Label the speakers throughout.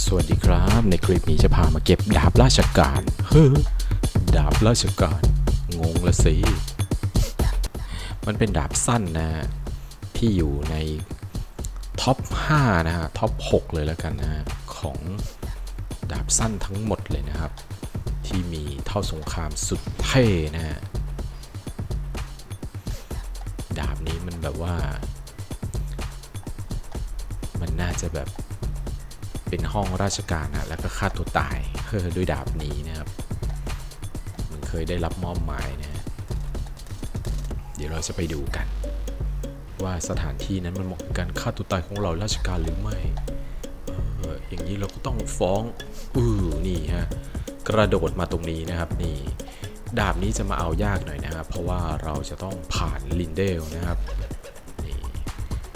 Speaker 1: สวัสดีครับ ในคลิปนี้จะพามาเก็บดาบราชการ เฮ้อดาบราชการ งงละสิ มันเป็นดาบสั้นนะที่อยู่ในท็อป 5 นะฮะ ท็อป 6 เลยแล้วกันนะฮะของดาบสั้นทั้งหมดเลยนะครับ ที่มีเท่าสงครามสุดเท่นะฮะ ดาบนี้มันแบบว่า มันน่าจะแบบ เป็นห้องราชการนะแล้วก็ฆ่าตัวตายด้วยดาบนี้นะครับ มันเคยได้รับมอบหมายนะเดี๋ยวเราจะไปดูกัน ว่าสถานที่นั้นมันเหมาะกับการฆ่าตัวตายของเราราชการหรือไม่เอออย่างนี้เราก็ต้องฟ้องอือนี่ฮะกระโดดมาตรงนี้นะครับนี่ดาบนี้จะมาเอายากหน่อยนะครับ เพราะว่าเราจะต้องผ่านลินเดลนะครับนี่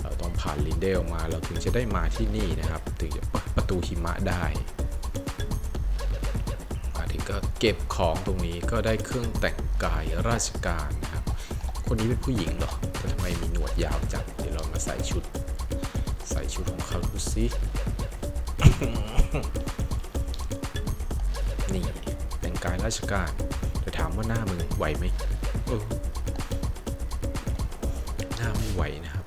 Speaker 1: เราต้องผ่านลินเดลมาเราถึงจะได้มาที่นี่นะครับ ถึงจะ ประตูหิมะได้มาถึงก็เก็บของตรงนี้ก็ได้เครื่องแต่งกายราชการนะครับ คนนี้เป็นผู้หญิงเหรอทำไมมีหนวดยาวจังเดี๋ยวเรามาใส่ชุด ใส่ชุดของเขาดูสินี่แต่งกายราชการจะถามว่าหน้ามึงไหวไหมเออหน้าไม่ไหวนะครับ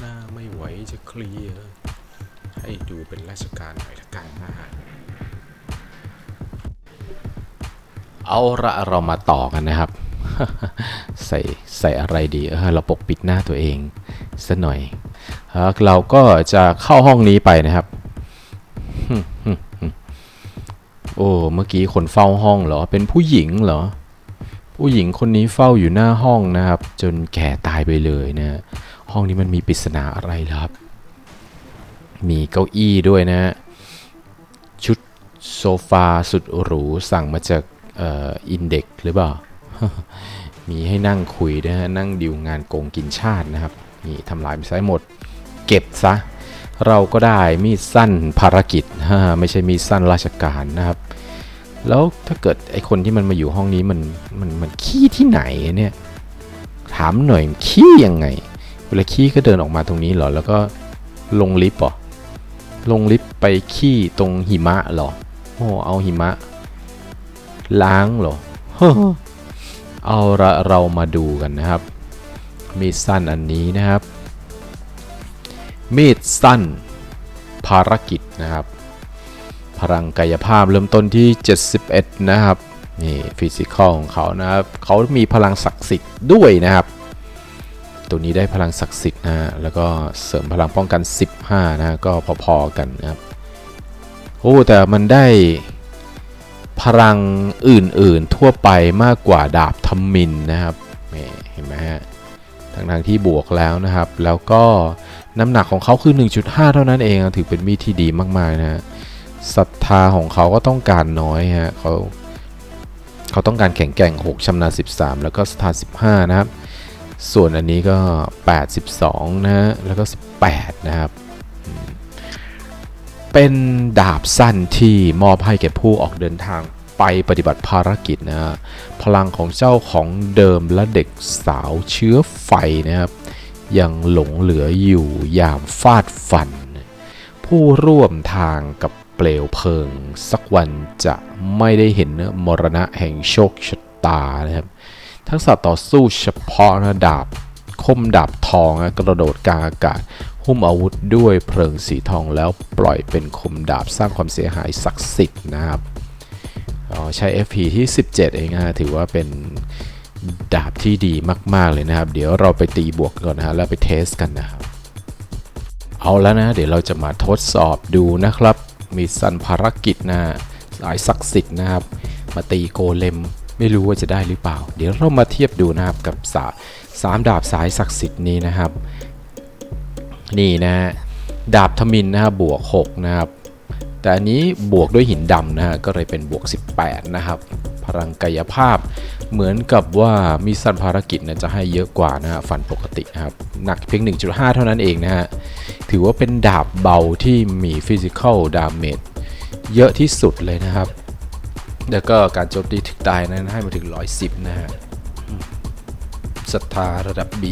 Speaker 1: หน้าไม่ไหวจะเคลียร์ ให้ดูเป็นราชการหน่อยละกันนะฮะเอาละเรามาต่อกันนะครับ ใส่ใส่อะไรดีเออเราปกปิดหน้าตัวเองสัหน่อยเราก็จะเข้าห้องนี้ไปนะครับโอ้เมื่อกี้คนเฝ้าห้องเหรอ เป็นผู้หญิงเหรอ ผู้หญิงคนนี้เฝ้าอยู่หน้าห้องนะครับ จนแก่ตายไปเลยนะ ห้องนี้มันมีปริศนาอะไรครับ มีเก้าอี้ด้วยนะชุดโซฟาสุดหรูสั่งมาจากอินเด็กหรือเปล่า มีให้นั่งคุยนะฮะ นั่งดิวงานโกงกินชาตินะครับ นี่ทำลายไปซะหมด เก็บซะ เราก็ได้มีดสั้นภารกิจฮะไม่ใช่มีดสั้นราชการนะครับ แล้วถ้าเกิดไอคนที่มันมาอยู่ห้องนี้มันมันมันขี้ที่ไหนเนี่ย ถามหน่อยขี้ยังไง เวลาขี้ก็เดินออกมาตรงนี้เหรอ แล้วก็ลงลิฟต์เหรอ ลงลิฟต์ไปขี้ตรงหิมะเหรอ โอ้เอาหิมะ ล้างเหรอ เอาละเรามาดูกันนะครับ มีดสั้นอันนี้นะครับ มีดสั้น ภารกิจนะครับ พลังกายภาพเริ่มต้นที่ 71 นะครับ นี่ฟิสิกอลของเขานะครับ เขามีพลังศักดิ์สิทธิ์ด้วยนะครับ ตัวนี้ได้พลังศักดิ์สิทธิ์นะฮะแล้วก็เสริมพลังป้องกัน 15 นะฮะก็พอๆกันนะครับโอ้แต่มันได้พลังอื่นๆทั่วไปมากกว่าดาบทมินนะครับเห็นไหมฮะทั้งที่บวกแล้วนะครับ แล้วก็น้ำหนักของเขาคือ 1.5 เท่านั้นเองถือเป็นมีดที่ดีมากๆนะฮะศรัทธาของเขาก็ต้องการน้อยฮะเขาเขาต้องการแข็งแกร่ง 6ชำนาญ13 แล้วก็ศรัทธา15 นะครับ ส่วนอันนี้ก็ 82 นะฮะ แล้วก็ 18 นะครับ เป็นดาบสั้นที่มอบให้แก่ผู้ออกเดินทางไปปฏิบัติภารกิจนะฮะ พลังของเจ้าของเดิมและเด็กสาวเชื้อไฟนะครับ ยังหลงเหลืออยู่ยามฟาดฟัน ผู้ร่วมทางกับเปลวเพลิง สักวันจะไม่ได้เห็นมรณะแห่งโชคชะตานะครับ ทักษะต่อสู้เฉพาะนะดาบ คมดาบทองนะกระโดดกลางอากาศ หุ้มอาวุธด้วยเพลิงสีทองแล้วปล่อยเป็นคมดาบสร้างความเสียหายศักดิ์สิทธิ์นะครับอ๋อใช้ FP ที่ 17 เองนะถือว่าเป็นดาบที่ดีมาก ๆ เลยนะครับ เดี๋ยวเราไปตีบวกก่อนนะฮะแล้วไปเทสกันนะครับ เอาแล้วนะ เดี๋ยวเราจะมาทดสอบดูนะครับ มีสันภารกิจนะสายศักดิ์สิทธิ์นะครับ มาตีโกเลม ไม่รู้ว่าจะได้หรือเปล่า เดี๋ยวเรามาเทียบดูนะครับกับสาสามดาบสายศักดิ์สิทธิ์นี้นะครับ นี่นะดาบทมินนะครับบวก 6 นะครับ แต่อันนี้บวกด้วยหินดำนะฮะก็เลยเป็นบวก 18 นะครับ พลังกายภาพ เหมือนกับว่ามีสันภารกิจนะจะให้เยอะกว่านะฮะฟันปกตินะครับ หนักเพียง 1.5 เท่านั้นเองนะฮะ ถือว่าเป็นดาบเบาที่มีฟิสิกอลดาเมจเยอะที่สุดเลยนะครับ แล้วก็การโจมตีถึงตายนั้นให้มาถึง 110 นะฮะศรัทธาระดับ B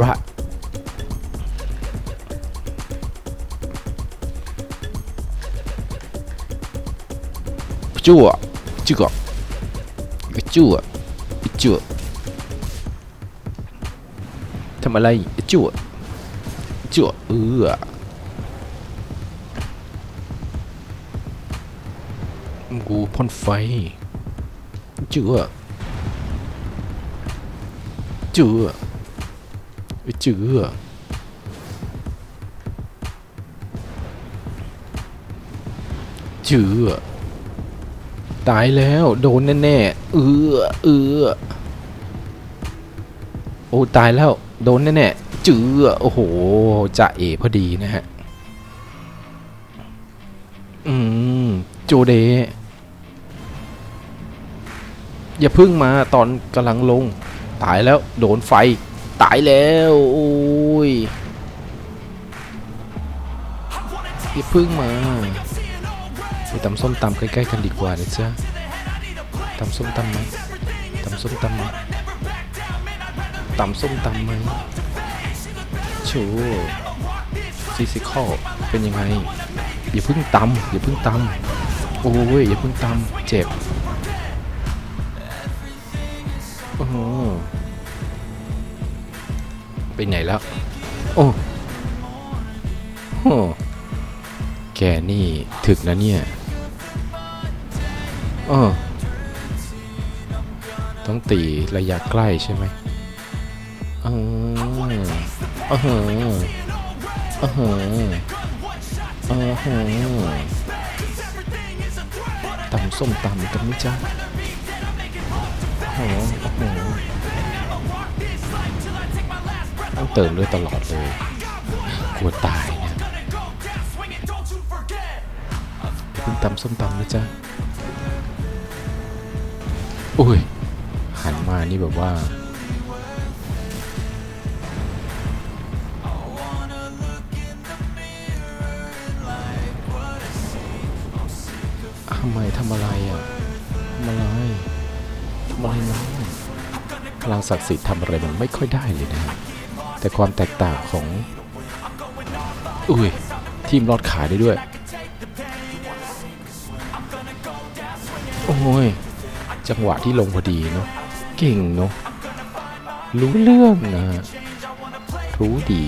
Speaker 1: ระจั่วจิกอจั่วจั่วทำอะไรจั่วจั่วเออ กูพ่นไฟจั่วจั่วจั่วจั่วตายแล้วโดนแน่ๆเออเออโอ้ตายแล้วโดนแน่ๆจื้อโอ้โหจะเอพอดีนะฮะ อืม โจเด อย่าพึ่งมาตอนกำลังลง ตายแล้วโดนไฟ ตายแล้วโอ้ยอย่าพึ่งมาไปตำส้มตำใกล้ๆกันดีกว่านะจ๊ะตำส้มตำไหมตำส้มตำไหมตำส้มตำไหมโชฟิสิคอลเป็นยังไงอย่าพิ่งตำอย่าพิ่งตำโอ้ยอย่าพิ่งตำเจ็บ ไปไหนแล้ว โอ้โหแกนี่ถึกนะเนี่ยเออต้องตีระยะใกล้ใช่ไหมเออเออเออเออเออตำส้มตำกันไหมจ๊ะ โอ้โหโอ้โหต้องเติมด้วยตลอดเลยกลัวตายเนี่ยเพิ่งตำส้มตำนะจ๊ะอุ้ยหันมานี่แบบว่า ลังศักดิ์สิทธิ์ทำอะไรมันไม่ค่อยได้เลยนะ แต่ความแตกต่างของ อุ้ย ทีมรอดขายได้ด้วย โอ้ย จังหวะที่ลงพอดีเนาะเก่งเนาะรู้เรื่องนะรู้ดี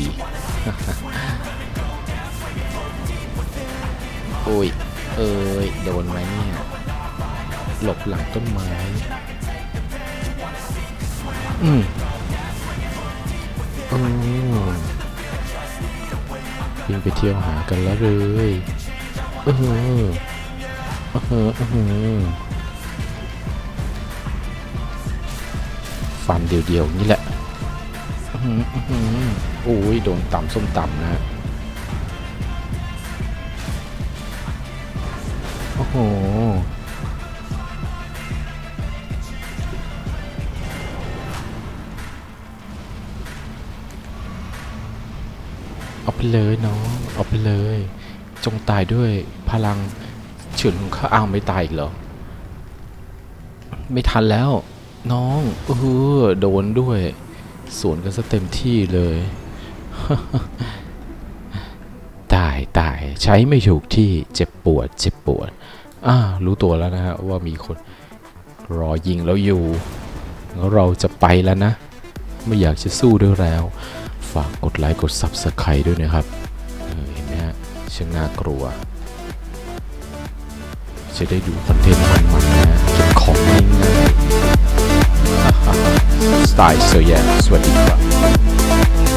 Speaker 1: โอ้ย เอ้ย โดนไหมเนี่ย หลบหลังต้นไม้ อืมอืมวิ่งไปเที่ยวหากันแล้วเลยเออเออเออฟันเดียวๆนี่แหละอืออืออโอ้ยโดนต่ำส้มต่ำนะฮะโอ้โห เอาไปเลยน้องเอาไปเลย จงตายด้วยพลังเฉือนของข้าอ้าวไม่ตายอีกเหรอ ไม่ทันแล้ว น้องเออโดนด้วย สวนกันซะเต็มที่เลย ตายตายใช้ไม่ถูกที่เจ็บปวด เจ็บปวดอ่ารู้ตัวแล้วนะฮะว่ามีคนรอยิงแล้วอยู่แล้วเราจะไปแล้วนะ ไม่อยากจะสู้ด้วยแล้ว ฝากกดไลค์กด Subscribe ด้วยนะครับเห็นไหมฮะช่างน่ากลัว จะได้ดูคอนเทนต์มันๆนะเก็บของง่ายๆสไตล์เซอร์แยสวัสดีครับ